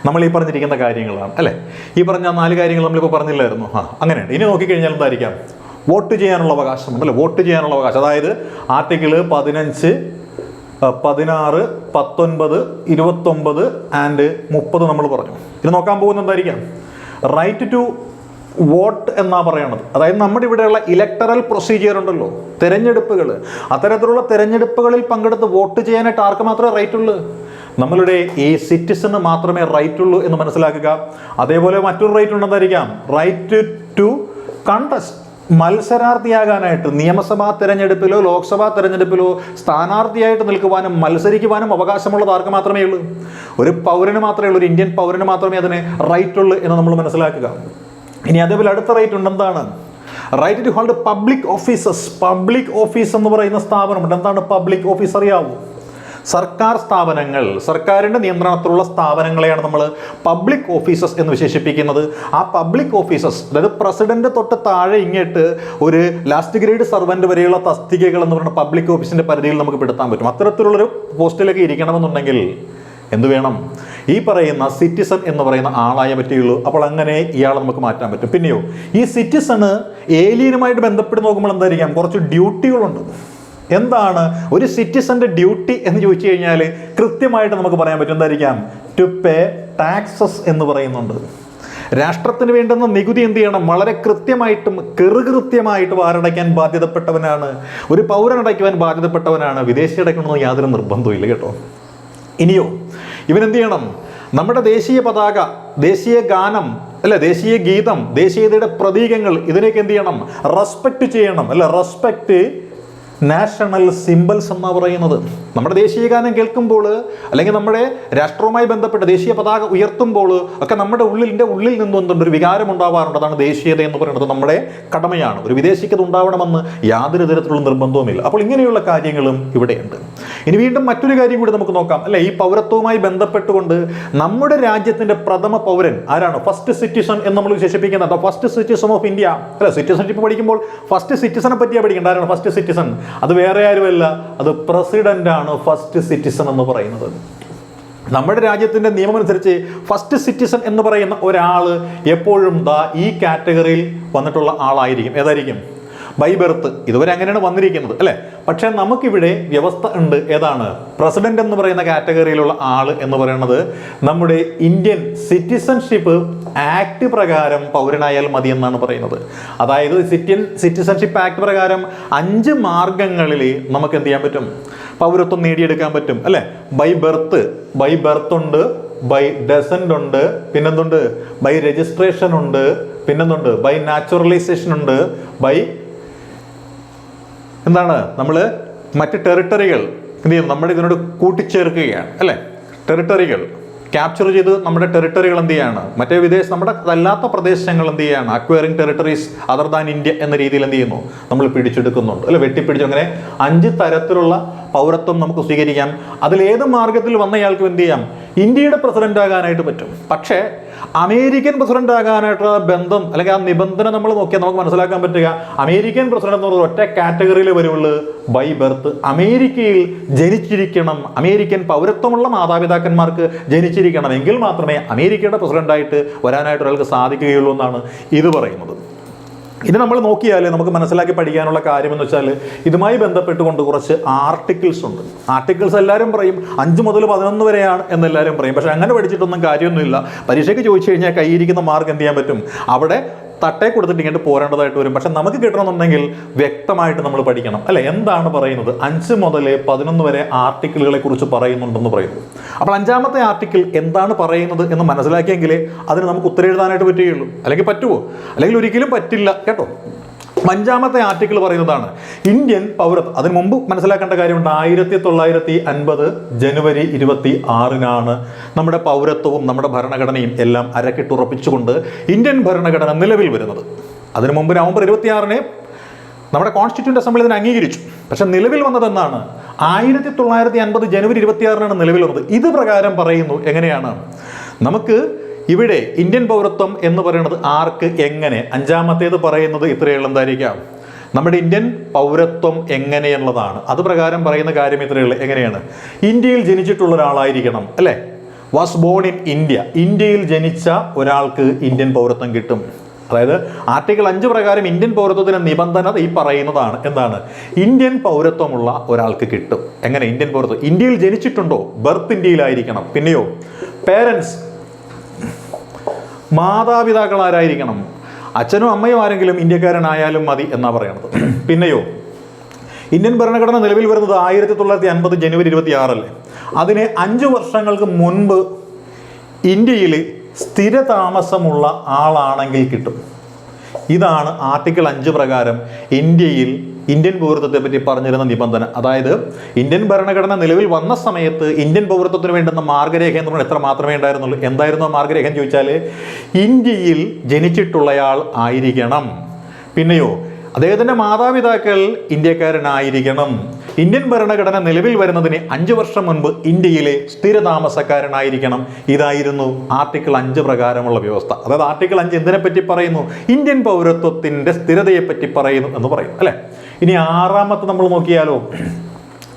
നമ്മൾ ഈ പറഞ്ഞിരിക്കുന്ന കാര്യങ്ങളാണ് അല്ലേ? ഈ പറഞ്ഞ നാല് കാര്യങ്ങൾ നമ്മളിപ്പോൾ പറഞ്ഞില്ലായിരുന്നു. ആ അങ്ങനെയാണ് ഇനി നോക്കിക്കഴിഞ്ഞാൽ എന്തായിരിക്കാം? വോട്ട് ചെയ്യാനുള്ള അവകാശം അല്ലേ? വോട്ട് ചെയ്യാനുള്ള അവകാശം. അതായത് ആർട്ടിക്കിൾ പതിനഞ്ച് പതിനാറ് പത്തൊൻപത് ഇരുപത്തൊമ്പത് ആൻഡ് മുപ്പത് നമ്മൾ പറഞ്ഞു. ഇത് നോക്കാൻ പോകുന്ന എന്തായിരിക്കാം? റൈറ്റ് ടു വോട്ട് എന്നാ പറയണത്? അതായത് നമ്മുടെ ഇവിടെയുള്ള ഇലക്ടറൽ പ്രൊസീജിയർ ഉണ്ടല്ലോ തിരഞ്ഞെടുപ്പുകൾ അത്തരത്തിലുള്ള തിരഞ്ഞെടുപ്പുകളിൽ പങ്കെടുത്ത് വോട്ട് ചെയ്യാനായിട്ട് ആർക്ക് മാത്രമേ റൈറ്റ് ഉള്ളൂ? നമ്മളുടെ ഈ സിറ്റിസന് മാത്രമേ റൈറ്റ് ഉള്ളൂ എന്ന് മനസ്സിലാക്കുക. അതേപോലെ മറ്റൊരു റൈറ്റ് ഉണ്ടെന്നായിരിക്കാം. റൈറ്റ് ടു കണ്ടസ്റ്റ് മത്സരാർത്ഥിയാകാനായിട്ട് നിയമസഭാ തെരഞ്ഞെടുപ്പിലോ ലോക്സഭാ തെരഞ്ഞെടുപ്പിലോ സ്ഥാനാർത്ഥിയായിട്ട് നിൽക്കുവാനും മത്സരിക്കുവാനും അവകാശമുള്ളത് ആർക്ക് മാത്രമേ ഉള്ളൂ? ഒരു പൗരന് മാത്രമേ ഉള്ളൂ ഒരു ഇന്ത്യൻ പൗരന് മാത്രമേ അതിന് റൈറ്റ് ഉള്ളൂ എന്ന് നമ്മൾ മനസ്സിലാക്കുക. ഇനി അതേപോലെ അടുത്ത റൈറ്റ് ഉണ്ട്. എന്താണ്? Right to hold public offices public office എന്ന് പറയുന്ന സ്ഥാപനമുണ്ട്. എന്താണ് പബ്ലിക് ഓഫീസ് അറിയാവൂ? സർക്കാർ സ്ഥാപനങ്ങൾ. സർക്കാരിന്റെ നിയന്ത്രണത്തിലുള്ള സ്ഥാപനങ്ങളെയാണ് നമ്മൾ പബ്ലിക് ഓഫീസസ് എന്ന് വിശേഷിപ്പിക്കുന്നത്. ആ പബ്ലിക് ഓഫീസസ് അതായത് പ്രസിഡന്റ് തൊട്ട് താഴെ ഇങ്ങോട്ട് ഒരു ലാസ്റ്റ് ഗ്രേഡ് സർവന്റ് വരെയുള്ള തസ്തികകൾ എന്ന് പറയുന്ന പബ്ലിക് ഓഫീസിന്റെ പരിധിയിൽ നമുക്ക് പെടുത്താൻ പറ്റും. അത്തരത്തിലുള്ളൊരു പോസ്റ്റിലൊക്കെ ഇരിക്കണമെന്നുണ്ടെങ്കിൽ എന്ത് വേണം? ഈ പറയുന്ന സിറ്റിസൺ എന്ന് പറയുന്ന ആളായ പറ്റുകയുള്ളൂ അപ്പോൾ അങ്ങനെ ഇയാളെ നമുക്ക് മാറ്റാൻ പറ്റും. പിന്നെയോ ഈ സിറ്റിസണ് ഏലിയനുമായിട്ട് ബന്ധപ്പെട്ട് നോക്കുമ്പോൾ എന്തായിരിക്കാം? കുറച്ച് ഡ്യൂട്ടികളുണ്ട് എന്താണ്? ഒരു സിറ്റിസന്റെ ഡ്യൂട്ടി എന്ന് ചോദിച്ചു കഴിഞ്ഞാൽ കൃത്യമായിട്ട് നമുക്ക് പറയാൻ പറ്റും. എന്തായിരിക്കാം? ടു പേ ടാക്സസ് എന്ന് പറയുന്നുണ്ട്. രാഷ്ട്രത്തിന് വേണ്ടുന്ന നികുതി എന്ത് ചെയ്യണം? വളരെ കൃത്യമായിട്ടും കെറുകൃത്യമായിട്ടും ആരടയ്ക്കാൻ ബാധ്യതപ്പെട്ടവനാണ്. ഒരു പൗരൻ അടയ്ക്കുവാൻ ബാധ്യതപ്പെട്ടവനാണ് വിദേശി അടയ്ക്കണമെന്ന് യാതൊരു നിർബന്ധവും ഇല്ല കേട്ടോ. ഇനിയോ ഇവൻ എന്ത് ചെയ്യണം നമ്മുടെ ദേശീയ പതാക ദേശീയ ഗാനം അല്ലെ ദേശീയ ഗീതം ദേശീയതയുടെ പ്രതീകങ്ങൾ ഇതിനൊക്കെ എന്ത് ചെയ്യണം റെസ്പെക്ട് ചെയ്യണം അല്ലെ റെസ്പെക്ട് നാഷണൽ സിമ്പിൾസ് എന്നാ പറയുന്നത്. നമ്മുടെ ദേശീയ ഗാനം കേൾക്കുമ്പോൾ അല്ലെങ്കിൽ നമ്മുടെ രാഷ്ട്രവുമായി ബന്ധപ്പെട്ട് ദേശീയ പതാക ഉയർത്തുമ്പോൾ ഒക്കെ നമ്മുടെ ഉള്ളിന്റെ ഉള്ളിൽ നിന്നും എന്തുണ്ട്? ഒരു വികാരം ഉണ്ടാവാറുണ്ട്. അതാണ് ദേശീയത എന്ന് പറയുന്നത്. നമ്മുടെ കടമയാണ്. ഒരു വിദേശിക്ക് അത് ഉണ്ടാവണമെന്ന് യാതൊരു തരത്തിലുള്ള നിർബന്ധവുമില്ല. അപ്പോൾ ഇങ്ങനെയുള്ള കാര്യങ്ങളും ഇവിടെയുണ്ട്. ഇനി വീണ്ടും മറ്റൊരു കാര്യം കൂടി നമുക്ക് നോക്കാം. അല്ലെ ഈ പൗരത്വവുമായി ബന്ധപ്പെട്ടുകൊണ്ട് നമ്മുടെ രാജ്യത്തിന്റെ പ്രഥമ പൗരൻ ആരാണ്? ഫസ്റ്റ് സിറ്റിസൺ എന്ന് നമ്മൾ വിശേഷിപ്പിക്കുന്നത്. ഫസ്റ്റ് സിറ്റിസൺ ഓഫ് ഇന്ത്യ അല്ലെ സിറ്റിസൺഷിപ്പ് പഠിക്കുമ്പോൾ ഫസ്റ്റ് സിറ്റിസണെ പറ്റിയാണ് പഠിക്കേണ്ട ആരാണ്? ഫസ്റ്റ് സിറ്റിസൺ അത് വേറെ ആരുമല്ല അത് പ്രസിഡന്റ് ആണ് ഫസ്റ്റ് സിറ്റിസൺ എന്ന് പറയുന്നത്. നമ്മുടെ രാജ്യത്തിന്റെ നിയമം അനുസരിച്ച് ഫസ്റ്റ് സിറ്റിസൺ എന്ന് പറയുന്ന ഒരാൾ എപ്പോഴും ദാ ഈ കാറ്റഗറിയിൽ വന്നിട്ടുള്ള ആളായിരിക്കും. ഏതായിരിക്കും? ബൈ ബെർത്ത് ഇതുവരെ അങ്ങനെയാണ് വന്നിരിക്കുന്നത് അല്ലേ? പക്ഷേ നമുക്കിവിടെ വ്യവസ്ഥ ഉണ്ട് ഏതാണ്? പ്രസിഡന്റ് എന്ന് പറയുന്ന കാറ്റഗറിയിലുള്ള ആൾ എന്ന് പറയുന്നത് നമ്മുടെ ഇന്ത്യൻ സിറ്റിസൺഷിപ്പ് ആക്ട് പ്രകാരം പൗരനായാൽ മതി എന്നാണ് പറയുന്നത്. അതായത് സിറ്റിയൻ സിറ്റിസൺഷിപ്പ് ആക്ട് പ്രകാരം അഞ്ച് മാർഗങ്ങളിൽ നമുക്ക് എന്ത് ചെയ്യാൻ പറ്റും? പൗരത്വം നേടിയെടുക്കാൻ പറ്റും അല്ലേ? ബൈ ബെർത്ത് ബൈ ബെർത്ത് ഉണ്ട് ബൈ ഡെസന്റ് ഉണ്ട് പിന്നെന്തുണ്ട്? ബൈ രജിസ്ട്രേഷൻ ഉണ്ട് പിന്നെന്തുണ്ട്? ബൈ നാച്ചുറലൈസേഷൻ ഉണ്ട് ബൈ എന്താണ്? നമ്മൾ മറ്റ് ടെറിട്ടറികൾ എന്ത് ചെയ്യും? നമ്മുടെ ഇതിനോട് കൂട്ടിച്ചേർക്കുകയാണ് അല്ലേ? ടെറിട്ടറികൾ. ക്യാപ്ചർ ചെയ്ത് നമ്മുടെ ടെറിട്ടറികൾ എന്ത് ചെയ്യാണ്? മറ്റേ വിദേശ നമ്മുടെ അല്ലാത്ത പ്രദേശങ്ങൾ എന്ത് ചെയ്യാണ്? Acquiring territories other than India എന്ന രീതിയിൽ എന്ത് ചെയ്യുന്നു? നമ്മൾ പിടിച്ചെടുക്കുന്നുണ്ട്. അല്ലെ? വെട്ടിപ്പിടിച്ചു അങ്ങനെ അഞ്ച് തരത്തിലുള്ള പൗരത്വം നമുക്ക് സ്വീകരിക്കാം. അതിലേത് മാർഗത്തിൽ വന്നയാൾക്ക് എന്ത് ചെയ്യാം? ഇന്ത്യയുടെ പ്രസിഡന്റ് ആകാനായിട്ട് പറ്റും. പക്ഷേ അമേരിക്കൻ പ്രസിഡന്റ് ആകാനായിട്ടുള്ള ബന്ധം അല്ലെങ്കിൽ ആ നിബന്ധന നമ്മൾ നോക്കിയാൽ നമുക്ക് മനസ്സിലാക്കാൻ പറ്റുക. അമേരിക്കൻ പ്രസിഡന്റ് എന്ന് പറയുന്നത് ഒറ്റ കാറ്റഗറിയിൽ വരുള്ളൂ ബൈ ബർത്ത് അമേരിക്കയിൽ ജനിച്ചിരിക്കണം. അമേരിക്കൻ പൗരത്വമുള്ള മാതാപിതാക്കന്മാർക്ക് ജനിച്ചിരിക്കണം. എങ്കിൽ മാത്രമേ അമേരിക്കയുടെ പ്രസിഡന്റായിട്ട് വരാനായിട്ട് ഒരാൾക്ക് സാധിക്കുകയുള്ളൂ എന്നാണ് ഇത് പറയുന്നത്. ഇനി നമ്മൾ നോക്കിയാൽ നമുക്ക് മനസ്സിലാക്കി പഠിക്കാനുള്ള കാര്യം എന്ന് വെച്ചാൽ ഇതുമായി ബന്ധപ്പെട്ടുകൊണ്ട് കുറച്ച് ആർട്ടിക്കിൾസ് ഉണ്ട്. ആർട്ടിക്കിൾസ് എല്ലാവരും പറയും അഞ്ച് മുതൽ പതിനൊന്ന് വരെയാണ് എന്ന് എല്ലാവരും പറയും. പക്ഷേ അങ്ങനെ പഠിച്ചിട്ടൊന്നും കാര്യമൊന്നുമില്ല. പരീക്ഷയ്ക്ക് ചോദിച്ചു കഴിഞ്ഞാൽ കൈയിരിക്കുന്ന മാർക്ക് എന്ത് ചെയ്യാൻ പറ്റും? അവിടെ തട്ടേ കൊടുത്തിട്ട് ഇങ്ങോട്ട് പോരേണ്ടതായിട്ട് വരും. പക്ഷെ നമുക്ക് കിട്ടണമെന്നുണ്ടെങ്കിൽ വ്യക്തമായിട്ട് നമ്മൾ പഠിക്കണം. അല്ലെ? എന്താണ് പറയുന്നത്? അഞ്ച് മുതൽ പതിനൊന്ന് വരെ ആർട്ടിക്കിളുകളെ കുറിച്ച് പറയുന്നുണ്ടെന്ന് പറയുന്നു. അപ്പോൾ അഞ്ചാമത്തെ ആർട്ടിക്കിൾ എന്താണ് പറയുന്നത് എന്ന് മനസ്സിലാക്കിയെങ്കിൽ അതിന് നമുക്ക് ഉത്തരം എഴുതാനായിട്ട് പറ്റുകയുള്ളൂ. അല്ലെങ്കിൽ പറ്റുമോ അല്ലെങ്കിൽ ഒരിക്കലും പറ്റില്ല. കേട്ടോ? അഞ്ചാമത്തെ ആർട്ടിക്കിൾ പറയുന്നതാണ് ഇന്ത്യൻ പൗരത്വം അതിന് മുമ്പ് മനസ്സിലാക്കേണ്ട കാര്യമുണ്ട് ആയിരത്തി തൊള്ളായിരത്തി അൻപത് ജനുവരി ഇരുപത്തി ആറിനാണ് നമ്മുടെ പൗരത്വവും നമ്മുടെ ഭരണഘടനയും എല്ലാം അരക്കിട്ടുറപ്പിച്ചുകൊണ്ട് ഇന്ത്യൻ ഭരണഘടന നിലവിൽ വരുന്നത്. അതിനു മുമ്പ് നവംബർ ഇരുപത്തിയാറിന് നമ്മുടെ കോൺസ്റ്റിറ്റ്യൂന്റ് അസംബ്ലി ഇതിനെ അംഗീകരിച്ചു. പക്ഷെ നിലവിൽ വന്നത് എന്നാണ് ആയിരത്തി തൊള്ളായിരത്തി അൻപത് ജനുവരി ഇരുപത്തിയാറിനാണ് നിലവിൽ വന്നത്. ഇത് പ്രകാരം പറയുന്നു എങ്ങനെയാണ് നമുക്ക് ഇവിടെ ഇന്ത്യൻ പൗരത്വം എന്ന് പറയുന്നത് ആർക്ക് എങ്ങനെ? അഞ്ചാമത്തേത് പറയുന്നത് ഇത്രയുള്ള എന്തായിരിക്കാം? നമ്മുടെ ഇന്ത്യൻ പൗരത്വം എങ്ങനെയുള്ളതാണ് അത് പ്രകാരം പറയുന്ന കാര്യം ഇത്രയുള്ള എങ്ങനെയാണ്? ഇന്ത്യയിൽ ജനിച്ചിട്ടുള്ള ഒരാളായിരിക്കണം അല്ലേ? വാസ് ബോൺ ഇൻ ഇന്ത്യ ഇന്ത്യയിൽ ജനിച്ച ഒരാൾക്ക് ഇന്ത്യൻ പൗരത്വം കിട്ടും. അതായത് ആർട്ടിക്കിൾ അഞ്ച് പ്രകാരം ഇന്ത്യൻ പൗരത്വത്തിന് നിബന്ധന ഈ പറയുന്നതാണ്. എന്താണ്? ഇന്ത്യൻ പൗരത്വമുള്ള ഒരാൾക്ക് കിട്ടും. എങ്ങനെ? ഇന്ത്യൻ പൗരത്വം. ഇന്ത്യയിൽ ജനിച്ചിട്ടുണ്ടോ? ബർത്ത് ഇന്ത്യയിലായിരിക്കണം. പിന്നെയോ പേരൻസ് മാതാപിതാക്കൾ ആരായിരിക്കണം അച്ഛനും അമ്മയും ആരെങ്കിലും ഇന്ത്യക്കാരനായാലും മതി എന്നാ പറയണത്. പിന്നെയോ ഇന്ത്യൻ ഭരണഘടന നിലവിൽ വരുന്നത് ആയിരത്തി തൊള്ളായിരത്തി അൻപത് ജനുവരി ഇരുപത്തി ആറല്ലേ അതിന് അഞ്ച് വർഷങ്ങൾക്ക് മുൻപ് ഇന്ത്യയിൽ സ്ഥിര താമസമുള്ള ആളാണെങ്കിൽ കിട്ടും. ഇതാണ് ആർട്ടിക്കിൾ അഞ്ച് പ്രകാരം ഇന്ത്യയിൽ ഇന്ത്യൻ പൗരത്വത്തെ പറ്റി പറഞ്ഞിരുന്ന നിബന്ധന. അതായത് ഇന്ത്യൻ ഭരണഘടന നിലവിൽ വന്ന സമയത്ത് ഇന്ത്യൻ പൗരത്വത്തിന് വേണ്ടുന്ന മാർഗരേഖ എന്ന് പറഞ്ഞാൽ എത്ര മാത്രമേ ഉണ്ടായിരുന്നുള്ളൂ. എന്തായിരുന്നു ആ മാർഗരേഖ എന്ന് ചോദിച്ചാൽ ഇന്ത്യയിൽ ജനിച്ചിട്ടുള്ളയാൾ ആയിരിക്കണം. പിന്നെയോ അദ്ദേഹത്തിന്റെ മാതാപിതാക്കൾ ഇന്ത്യക്കാരനായിരിക്കണം. ഇന്ത്യൻ ഭരണഘടന നിലവിൽ വരുന്നതിന് അഞ്ച് വർഷം മുൻപ് ഇന്ത്യയിലെ സ്ഥിരതാമസക്കാരനായിരിക്കണം. ഇതായിരുന്നു ആർട്ടിക്കിൾ അഞ്ച് പ്രകാരമുള്ള വ്യവസ്ഥ. അതായത് ആർട്ടിക്കിൾ അഞ്ച് എന്തിനെപ്പറ്റി പറയുന്നു? ഇന്ത്യൻ പൗരത്വത്തിന്റെ സ്ഥിരതയെപ്പറ്റി പറയുന്നു എന്ന് പറയും അല്ലെ? ഇനി ആറാമത്തെ നമ്മൾ നോക്കിയാലോ?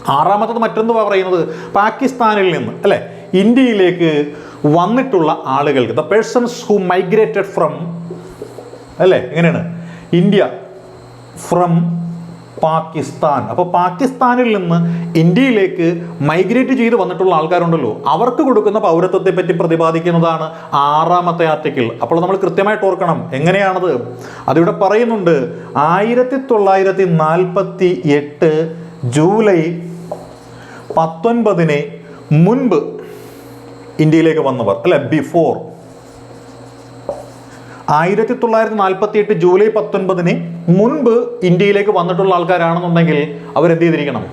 ആറാമത്തത് മറ്റൊന്ന് പറയുന്നത്? പാകിസ്ഥാനിൽ നിന്ന് അല്ലെ? ഇന്ത്യയിലേക്ക് വന്നിട്ടുള്ള ആളുകൾക്ക് the persons who migrated from അല്ലേ? എങ്ങനെയാണ്? India from Pakistan. അപ്പോൾ പാകിസ്ഥാനിൽ നിന്ന് ഇന്ത്യയിലേക്ക് മൈഗ്രേറ്റ് ചെയ്ത് വന്നിട്ടുള്ള ആൾക്കാരുണ്ടല്ലോ. അവർക്ക് കൊടുക്കുന്ന പൗരത്വത്തെ പറ്റി പ്രതിപാദിക്കുന്നതാണ് ആറാമത്തെ ആർട്ടിക്കിൾ. അപ്പോൾ നമ്മൾ കൃത്യമായിട്ട് ഓർക്കണം. എങ്ങനെയാണത്? അതിവിടെ പറയുന്നുണ്ട് ആയിരത്തി തൊള്ളായിരത്തി നാൽപ്പത്തി എട്ട് ജൂലൈ പത്തൊൻപതിന് മുൻപ് ഇന്ത്യയിലേക്ക് വന്നവർ അല്ലെ ബിഫോർ ആയിരത്തി തൊള്ളായിരത്തി നാൽപ്പത്തി എട്ട് ജൂലൈ പത്തൊൻപതിന് മുൻപ് ഇന്ത്യയിലേക്ക് വന്നിട്ടുള്ള ആൾക്കാരാണെന്നുണ്ടെങ്കിൽ അവരെന്ത് ചെയ്തിരിക്കണം?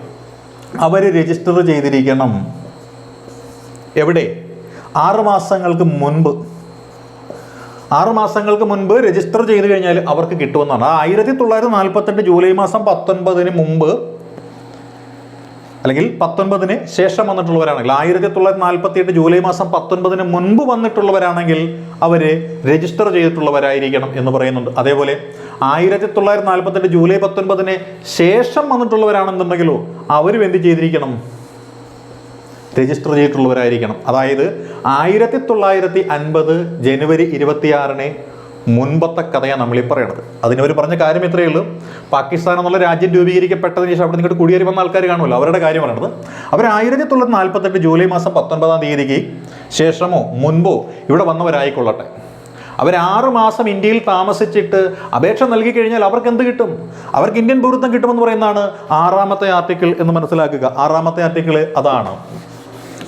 അവർ രജിസ്റ്റർ ചെയ്തിരിക്കണം. എവിടെ? ആറ് മാസങ്ങൾക്ക് മുൻപ്. ആറ് മാസങ്ങൾക്ക് മുൻപ് രജിസ്റ്റർ ചെയ്ത് കഴിഞ്ഞാൽ അവർക്ക് കിട്ടുമെന്നാണ്. ആയിരത്തി തൊള്ളായിരത്തി നാൽപ്പത്തെട്ട് ജൂലൈ മാസം പത്തൊൻപതിന് മുമ്പ് അല്ലെങ്കിൽ പത്തൊൻപതിന് ശേഷം വന്നിട്ടുള്ളവരാണെങ്കിൽ ആയിരത്തി തൊള്ളായിരത്തി നാൽപ്പത്തി എട്ട് ജൂലൈ മാസം പത്തൊൻപതിന് മുൻപ് വന്നിട്ടുള്ളവരാണെങ്കിൽ അവർ രജിസ്റ്റർ ചെയ്തിട്ടുള്ളവരായിരിക്കണം എന്ന് പറയുന്നുണ്ട്. അതേപോലെ ആയിരത്തി തൊള്ളായിരത്തി നാൽപ്പത്തെട്ട് ജൂലൈ പത്തൊൻപതിന് ശേഷം വന്നിട്ടുള്ളവരാണെന്നുണ്ടെങ്കിലോ അവരും എന്ത് ചെയ്തിരിക്കണം? രജിസ്റ്റർ ചെയ്തിട്ടുള്ളവരായിരിക്കണം. അതായത് ആയിരത്തി തൊള്ളായിരത്തി അൻപത് ജനുവരി ഇരുപത്തിയാറിന് മുൻപത്തെ കഥയാണ് നമ്മളീ പറയണത്. അതിനവർ പറഞ്ഞ കാര്യം ഇത്രയേ ഉള്ളൂ. പാകിസ്ഥാൻ എന്നുള്ള രാജ്യം രൂപീകരിക്കപ്പെട്ടതിന് ശേഷം അവിടെ നിങ്ങൾക്ക് കുടിയേറി വന്ന ആൾക്കാർ കാണുമല്ലോ അവരുടെ കാര്യം പറയണത്. അവർ ആയിരത്തി തൊള്ളായിരത്തി നാൽപ്പത്തെട്ട് ജൂലൈ മാസം പത്തൊൻപതാം തീയതിക്ക് ശേഷമോ മുൻപോ ഇവിടെ വന്നവരായിക്കൊള്ളട്ടെ. അവർ ആറ് മാസം ഇന്ത്യയിൽ താമസിച്ചിട്ട് അപേക്ഷ നൽകി കഴിഞ്ഞാൽ അവർക്ക് എന്ത് കിട്ടും? അവർക്ക് ഇന്ത്യൻ പൗരത്വം കിട്ടുമെന്ന് പറയുന്നതാണ് ആറാമത്തെ ആർട്ടിക്കിൾ എന്ന് മനസ്സിലാക്കുക. ആറാമത്തെ ആർട്ടിക്കിൾ അതാണ്.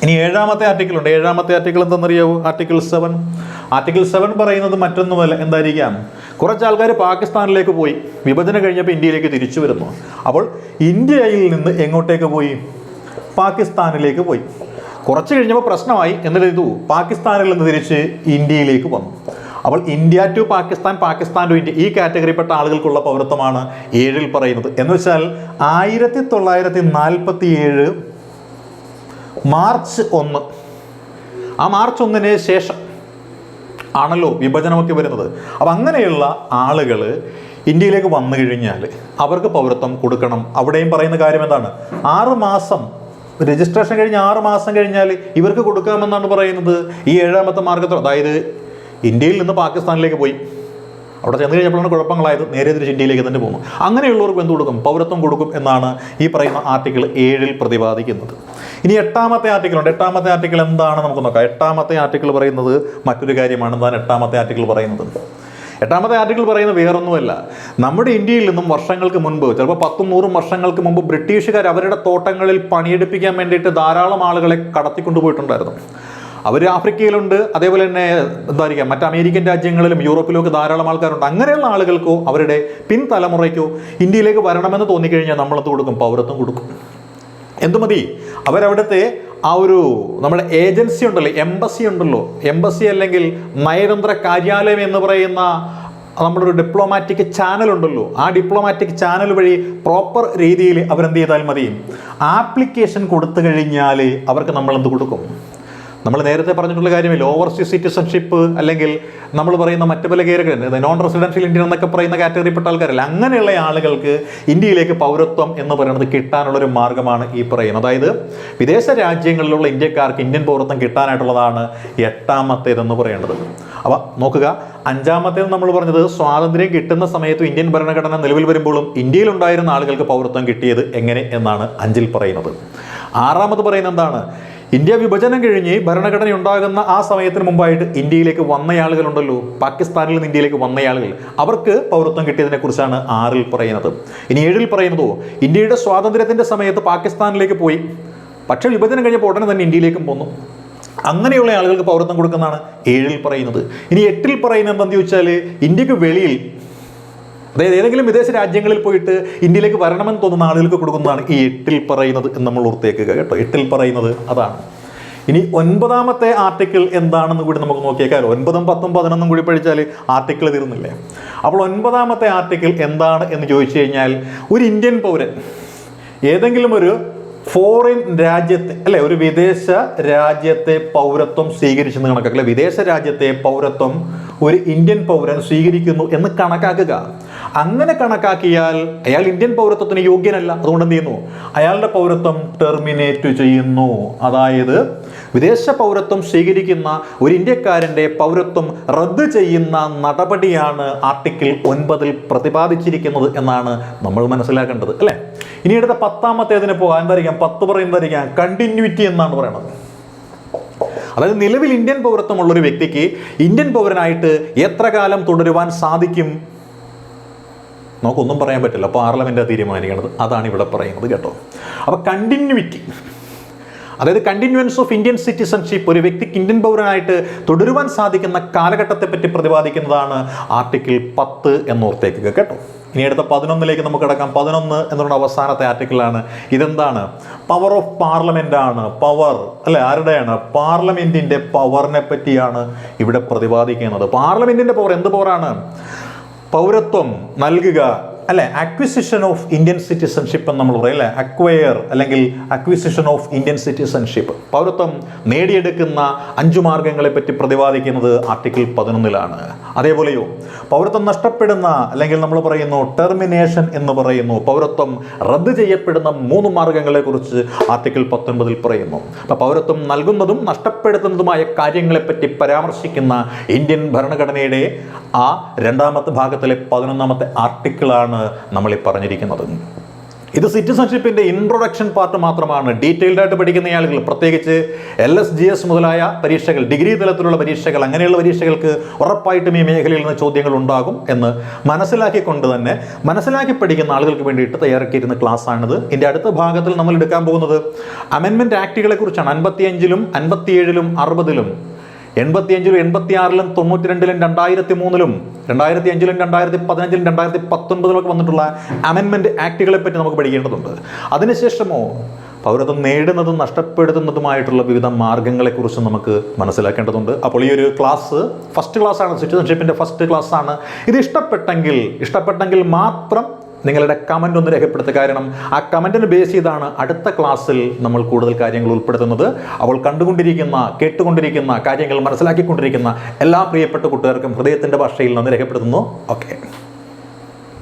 ഇനി ഏഴാമത്തെ ആർട്ടിക്കിൾ ഉണ്ട്. ഏഴാമത്തെ ആർട്ടിക്കിൾ എന്തെന്നറിയാവൂ ആർട്ടിക്കിൾ സെവൻ ആർട്ടിക്കിൾ സെവൻ പറയുന്നത് മറ്റൊന്നുമല്ല. എന്തായിരിക്കാം? കുറച്ച് ആൾക്കാർ പാകിസ്ഥാനിലേക്ക് പോയി. വിഭജനം കഴിഞ്ഞപ്പോൾ ഇന്ത്യയിലേക്ക് തിരിച്ചു വരുന്നു. അപ്പോൾ ഇന്ത്യയിൽ നിന്ന് എങ്ങോട്ടേക്ക് പോയി? പാകിസ്ഥാനിലേക്ക് പോയി. കുറച്ച് കഴിഞ്ഞപ്പോൾ പ്രശ്നമായി. എന്നിട്ട് ഇതു പാകിസ്ഥാനിൽ നിന്ന് തിരിച്ച് ഇന്ത്യയിലേക്ക് വന്നു. അപ്പോൾ India to Pakistan Pakistan to India ഈ കാറ്റഗറിപ്പെട്ട ആളുകൾക്കുള്ള പൗരത്വമാണ് ഏഴിൽ പറയുന്നത്. എന്ന് വെച്ചാൽ ആയിരത്തി തൊള്ളായിരത്തി നാൽപ്പത്തി ഏഴ് മാർച്ച് ഒന്ന്. ആ മാർച്ച് ഒന്നിന് ശേഷം ആണല്ലോ വിഭജനമൊക്കെ വരുന്നത്. അപ്പം അങ്ങനെയുള്ള ആളുകൾ ഇന്ത്യയിലേക്ക് വന്നു കഴിഞ്ഞാൽ അവർക്ക് പൗരത്വം കൊടുക്കണം. അവിടെയും പറയുന്ന കാര്യം എന്താണ്? ആറ് മാസം രജിസ്ട്രേഷൻ കഴിഞ്ഞ് ആറ് മാസം കഴിഞ്ഞാൽ ഇവർക്ക് കൊടുക്കാമെന്നാണ് പറയുന്നത്. ഈ ഏഴാമത്തെ മാർഗത്തിൽ അതായത് ഇന്ത്യയിൽ നിന്ന് പാകിസ്ഥാനിലേക്ക് പോയി. അവിടെ ചെന്ന് കഴിഞ്ഞപ്പോഴാണ് കുഴപ്പങ്ങളായത്. നേരെ തിരിച്ച് ഇന്ത്യയിലേക്ക് തന്നെ പോകുന്നു. അങ്ങനെയുള്ളവർക്ക് എന്ത് കൊടുക്കും? പൗരത്വം കൊടുക്കും എന്നാണ് ഈ പറയുന്ന ആർട്ടിക്കിൾ ഏഴിൽ പ്രതിപാദിക്കുന്നത്. ഇനി എട്ടാമത്തെ ആർട്ടിക്കിൾ ഉണ്ട് എട്ടാമത്തെ ആർട്ടിക്കിൾ എന്താണ്? നമുക്ക് നോക്കാം. എട്ടാമത്തെ ആർട്ടിക്കിൾ പറയുന്നത് മറ്റൊരു കാര്യമാണ്. എന്താണ് എട്ടാമത്തെ ആർട്ടിക്കിൾ പറയുന്നത്? എട്ടാമത്തെ ആർട്ടിക്കിൾ പറയുന്നത് വേറൊന്നുമല്ല. നമ്മുടെ ഇന്ത്യയിൽ നിന്നും വർഷങ്ങൾക്ക് മുൻപ് ചിലപ്പോൾ പത്തും നൂറും വർഷങ്ങൾക്ക് മുമ്പ് ബ്രിട്ടീഷുകാർ അവരുടെ തോട്ടങ്ങളിൽ പണിയെടുപ്പിക്കാൻ വേണ്ടിയിട്ട് ധാരാളം ആളുകളെ കടത്തിക്കൊണ്ടുപോയിട്ടുണ്ടായിരുന്നു. അവർ ആഫ്രിക്കയിലുണ്ട് അതേപോലെ തന്നെ എന്തായിരിക്കാം മറ്റ് അമേരിക്കൻ രാജ്യങ്ങളിലും യൂറോപ്പിലും ഒക്കെ ധാരാളം ആൾക്കാരുണ്ട്. അങ്ങനെയുള്ള ആളുകൾക്കോ അവരുടെ പിൻതലമുറയ്ക്കോ ഇന്ത്യയിലേക്ക് വരണമെന്ന് തോന്നിക്കഴിഞ്ഞാൽ നമ്മളത് കൊടുക്കും? പൗരത്വം കൊടുക്കും. എന്തു മതി? അവരവിടുത്തെ ആ ഒരു നമ്മുടെ ഏജൻസി ഉണ്ടല്ലോ എംബസി ഉണ്ടല്ലോ. എംബസി അല്ലെങ്കിൽ നയതന്ത്ര കാര്യാലയം എന്ന് പറയുന്ന നമ്മുടെ ഒരു ഡിപ്ലോമാറ്റിക് ചാനൽ ഉണ്ടല്ലോ. ആ ഡിപ്ലോമാറ്റിക് ചാനൽ വഴി പ്രോപ്പർ രീതിയിൽ അവരെന്ത് ചെയ്താൽ മതി? ആപ്ലിക്കേഷൻ കൊടുത്തു കഴിഞ്ഞാൽ അവർക്ക് നമ്മൾ എന്ത് കൊടുക്കും? നമ്മൾ നേരത്തെ പറഞ്ഞിട്ടുള്ള കാര്യമില്ല? ഓവർസീസ് സിറ്റിസൺഷിപ്പ് അല്ലെങ്കിൽ നമ്മൾ പറയുന്ന മറ്റ് പല കേരള നോൺ റെസിഡൻഷ്യൽ ഇന്ത്യൻ എന്നൊക്കെ പറയുന്ന കാറ്റഗറിപ്പെട്ട ആൾക്കാരല്ല? അങ്ങനെയുള്ള ആളുകൾക്ക് ഇന്ത്യയിലേക്ക് പൗരത്വം എന്ന് പറയുന്നത് കിട്ടാനുള്ള ഒരു മാർഗമാണ് ഈ പറയുന്നത്. അതായത് വിദേശ രാജ്യങ്ങളിലുള്ള ഇന്ത്യക്കാർക്ക് ഇന്ത്യൻ പൗരത്വം കിട്ടാനായിട്ടുള്ളതാണ് എട്ടാമത്തേതെന്ന് പറയേണ്ടത്. അപ്പോൾ നോക്കുക അഞ്ചാമത്തേത് നമ്മൾ പറഞ്ഞത് സ്വാതന്ത്ര്യം കിട്ടുന്ന സമയത്തും ഇന്ത്യൻ ഭരണഘടന നിലവിൽ വരുമ്പോഴും ഇന്ത്യയിലുണ്ടായിരുന്ന ആളുകൾക്ക് പൗരത്വം കിട്ടിയത് എങ്ങനെ എന്നാണ് അഞ്ചിൽ പറയുന്നത്. ആറാമത് പറയുന്നത് എന്താണ്? ഇന്ത്യ വിഭജനം കഴിഞ്ഞ് ഭരണഘടന ഉണ്ടാകുന്ന ആ സമയത്തിന് മുമ്പായിട്ട് ഇന്ത്യയിലേക്ക് വന്ന ആളുകളുണ്ടല്ലോ. പാകിസ്ഥാനിൽ നിന്ന് ഇന്ത്യയിലേക്ക് വന്നയാളുകൾ അവർക്ക് പൗരത്വം കിട്ടിയതിനെ കുറിച്ചാണ് ആറിൽ പറയുന്നത്. ഇനി ഏഴിൽ പറയുന്നതോ ഇന്ത്യയുടെ സ്വാതന്ത്ര്യത്തിന്റെ സമയത്ത് പാകിസ്ഥാനിലേക്ക് പോയി. പക്ഷേ വിഭജനം കഴിഞ്ഞപ്പോൾ ഉടനെ തന്നെ ഇന്ത്യയിലേക്കും പോന്നു. അങ്ങനെയുള്ള ആളുകൾക്ക് പൗരത്വം കൊടുക്കുന്നതാണ് ഏഴിൽ പറയുന്നത്. ഇനി എട്ടിൽ പറയുന്നത് എന്താണെന്ന് ചോദിച്ചാൽ ഇന്ത്യയ്ക്ക് വെളിയിൽ അതായത് ഏതെങ്കിലും വിദേശ രാജ്യങ്ങളിൽ പോയിട്ട് ഇന്ത്യയിലേക്ക് വരണമെന്ന് തോന്നുന്ന ആളുകൾക്ക് കൊടുക്കുന്നതാണ് ഈ എട്ടിൽ പറയുന്നത് എന്ന് നമ്മൾ ഓർത്തേക്കുക കേട്ടോ. എട്ടിൽ പറയുന്നത് അതാണ്. ഇനി ഒൻപതാമത്തെ ആർട്ടിക്കിൾ എന്താണെന്ന് കൂടി നമുക്ക് നോക്കിയേക്കാലോ. ഒൻപതും പത്തും പതിനൊന്നും കൂടി പഠിച്ചാൽ ആർട്ടിക്കിൾ തീർന്നില്ലേ? അപ്പോൾ ഒൻപതാമത്തെ ആർട്ടിക്കിൾ എന്താണ് എന്ന് ചോദിച്ചു കഴിഞ്ഞാൽ ഒരു ഇന്ത്യൻ പൗരൻ ഏതെങ്കിലും ഒരു ഫോറിൻ രാജ്യത്തെ അല്ലെ ഒരു വിദേശ രാജ്യത്തെ പൗരത്വം സ്വീകരിച്ചെന്ന് കണക്കാക്കില്ല? വിദേശ രാജ്യത്തെ പൗരത്വം ഒരു ഇന്ത്യൻ പൗരൻ സ്വീകരിക്കുന്നു എന്ന് കണക്കാക്കുക. അങ്ങനെ കണക്കാക്കിയാൽ അയാൾ ഇന്ത്യൻ പൗരത്വത്തിന് യോഗ്യനല്ല. അതുകൊണ്ട് എന്ത് ചെയ്യുന്നു? അയാളുടെ പൗരത്വം ടെർമിനേറ്റ് ചെയ്യുന്നു. അതായത് വിദേശ പൗരത്വം സ്വീകരിക്കുന്ന ഒരു ഇന്ത്യക്കാരന്റെ പൗരത്വം റദ്ദ് ചെയ്യുന്ന നടപടിയാണ് ആർട്ടിക്കിൾ ഒൻപതിൽ പ്രതിപാദിച്ചിരിക്കുന്നത് എന്നാണ് നമ്മൾ മനസ്സിലാക്കേണ്ടത് അല്ലേ? ഇനി അടുത്ത പത്താമത്തേതിന് പോകാൻ എന്തായിരിക്കാം പത്ത് പറയുന്നതായിരിക്കാം കണ്ടിന്യൂറ്റി എന്നാണ് പറയുന്നത് അതായത് നിലവിൽ ഇന്ത്യൻ പൗരത്വമുള്ള ഒരു വ്യക്തിക്ക് ഇന്ത്യൻ പൗരനായിട്ട് എത്ര കാലം തുടരുവാൻ സാധിക്കും? നമുക്കൊന്നും പറയാൻ പറ്റില്ല. പാർലമെന്റാണ് തീരുമാനിക്കുന്നത് അതാണ് ഇവിടെ പറയുന്നത് കേട്ടോ. അപ്പോൾ കണ്ടിന്യൂറ്റി അതായത് കണ്ടിന്യൂവൻസ് ഓഫ് ഇന്ത്യൻ സിറ്റിസൺഷിപ്പ് ഒരു വ്യക്തിക്ക് ഇന്ത്യൻ പൗരനായിട്ട് തുടരുവാൻ സാധിക്കുന്ന കാലഘട്ടത്തെ പറ്റി പ്രതിപാദിക്കുന്നതാണ് ആർട്ടിക്കിൾ പത്ത് എന്നോർത്തേക്കുക കേട്ടോ. ഇനി അടുത്ത പതിനൊന്നിലേക്ക് നമുക്ക് കിടക്കാം. പതിനൊന്ന് എന്നുള്ള അവസാനത്തെ ആർട്ടിക്കിളാണ് ഇതെന്താണ്? പവർ ഓഫ് പാർലമെന്റ് ആണ്. പവർ അല്ലെ ആരുടെയാണ്? പാർലമെന്റിന്റെ പവറിനെ പറ്റിയാണ് ഇവിടെ പ്രതിപാദിക്കുന്നത്. പാർലമെന്റിന്റെ പവർ എന്ത് പവറാണ് പൗരത്വം നൽകുക അല്ലെ? അക്വിസിഷൻ ഓഫ് ഇന്ത്യൻ സിറ്റിസൺഷിപ്പ് എന്ന് നമ്മൾ പറയും അല്ലെ? അക്വയർ അല്ലെങ്കിൽ അക്വിസിഷൻ ഓഫ് ഇന്ത്യൻ സിറ്റിസൺഷിപ്പ് പൗരത്വം നേടിയെടുക്കുന്ന അഞ്ചു മാർഗങ്ങളെ പറ്റി പ്രതിപാദിക്കുന്നത് ആർട്ടിക്കിൾ പതിനൊന്നിലാണ്. അതേപോലെയോ പൗരത്വം നഷ്ടപ്പെടുന്ന അല്ലെങ്കിൽ നമ്മൾ പറയുന്നു ടെർമിനേഷൻ എന്ന് പറയുന്നു പൗരത്വം റദ്ദ് ചെയ്യപ്പെടുന്ന മൂന്ന് മാർഗങ്ങളെ കുറിച്ച് ആർട്ടിക്കിൾ പത്തൊൻപതിൽ പറയുന്നു. അപ്പൊ പൗരത്വം നൽകുന്നതും നഷ്ടപ്പെടുത്തുന്നതുമായ കാര്യങ്ങളെപ്പറ്റി പരാമർശിക്കുന്ന ഇന്ത്യൻ ഭരണഘടനയുടെ ആ രണ്ടാമത്തെ ഭാഗത്തിലെ പതിനൊന്നാമത്തെ ആർട്ടിക്കിളാണ് നമ്മൾ ഈ പറഞ്ഞിരിക്കുന്നത്. ഇത് സിറ്റിസൺഷിപ്പിന്റെ ഇൻട്രൊഡക്ഷൻ പാർട്ട് മാത്രമാണ്. ഡീറ്റെയിൽഡ് ആയിട്ട് പഠിക്കുന്ന ആളുകൾ പ്രത്യേകിച്ച് എൽ എസ് ജി എസ് മുതലായ പരീക്ഷകൾ ഡിഗ്രി തലത്തിലുള്ള പരീക്ഷകൾ അങ്ങനെയുള്ള പരീക്ഷകൾക്ക് ഉറപ്പായിട്ടും ഈ മേഖലയിൽ നിന്ന് ചോദ്യങ്ങൾ ഉണ്ടാകും എന്ന് മനസ്സിലാക്കിക്കൊണ്ട് തന്നെ മനസ്സിലാക്കി പഠിക്കുന്ന ആളുകൾക്ക് വേണ്ടിയിട്ട് തയ്യാറാക്കിയിരുന്ന ക്ലാസ് ആണിത്. ഇതിന്റെ അടുത്ത ഭാഗത്തിൽ നമ്മൾ എടുക്കാൻ പോകുന്നത് അമെൻമെന്റ് ആക്ടുകളെ കുറിച്ചാണ് അൻപത്തിയഞ്ചിലും അൻപത്തിയേഴിലും അറുപതിലും എൺപത്തിയഞ്ചിലും എൺപത്തി ആറിലും തൊണ്ണൂറ്റി രണ്ടിലും രണ്ടായിരത്തി മൂന്നിലും രണ്ടായിരത്തി അഞ്ചിലും രണ്ടായിരത്തി പതിനഞ്ചിലും രണ്ടായിരത്തി പത്തൊൻപതിലൊക്കെ വന്നിട്ടുള്ള അമെൻമെന്റ് ആക്ടുകളെ പറ്റി നമുക്ക് പഠിക്കേണ്ടതുണ്ട്. അതിനുശേഷമോ പൗരത്വം നേടുന്നതും നഷ്ടപ്പെടുത്തുന്നതുമായിട്ടുള്ള വിവിധ മാർഗങ്ങളെക്കുറിച്ച് നമുക്ക് മനസ്സിലാക്കേണ്ടതുണ്ട്. അപ്പോൾ ഈ ഒരു ക്ലാസ് ഫസ്റ്റ് ക്ലാസ്സാണ് സിറ്റിസൺഷിപ്പിന്റെ ഫസ്റ്റ് ക്ലാസ്സാണ് ഇത് ഇഷ്ടപ്പെട്ടെങ്കിൽ ഇഷ്ടപ്പെട്ടെങ്കിൽ മാത്രം നിങ്ങളുടെ കമന്റ് ഒന്ന് രേഖപ്പെടുത്തുക. കാരണം ആ കമന്റിന് ബേസ് ചെയ്താണ് അടുത്ത ക്ലാസ്സിൽ നമ്മൾ കൂടുതൽ കാര്യങ്ങൾ ഉൾപ്പെടുത്തുന്നത്. അവൾ കണ്ടുകൊണ്ടിരിക്കുന്ന കേട്ടുകൊണ്ടിരിക്കുന്ന കാര്യങ്ങൾ മനസ്സിലാക്കിക്കൊണ്ടിരിക്കുന്ന എല്ലാ പ്രിയപ്പെട്ട കുട്ടികൾക്കും ഹൃദയത്തിന്റെ ഭാഷയിൽ നിന്ന് രേഖപ്പെടുത്തുന്നു. ഓക്കെ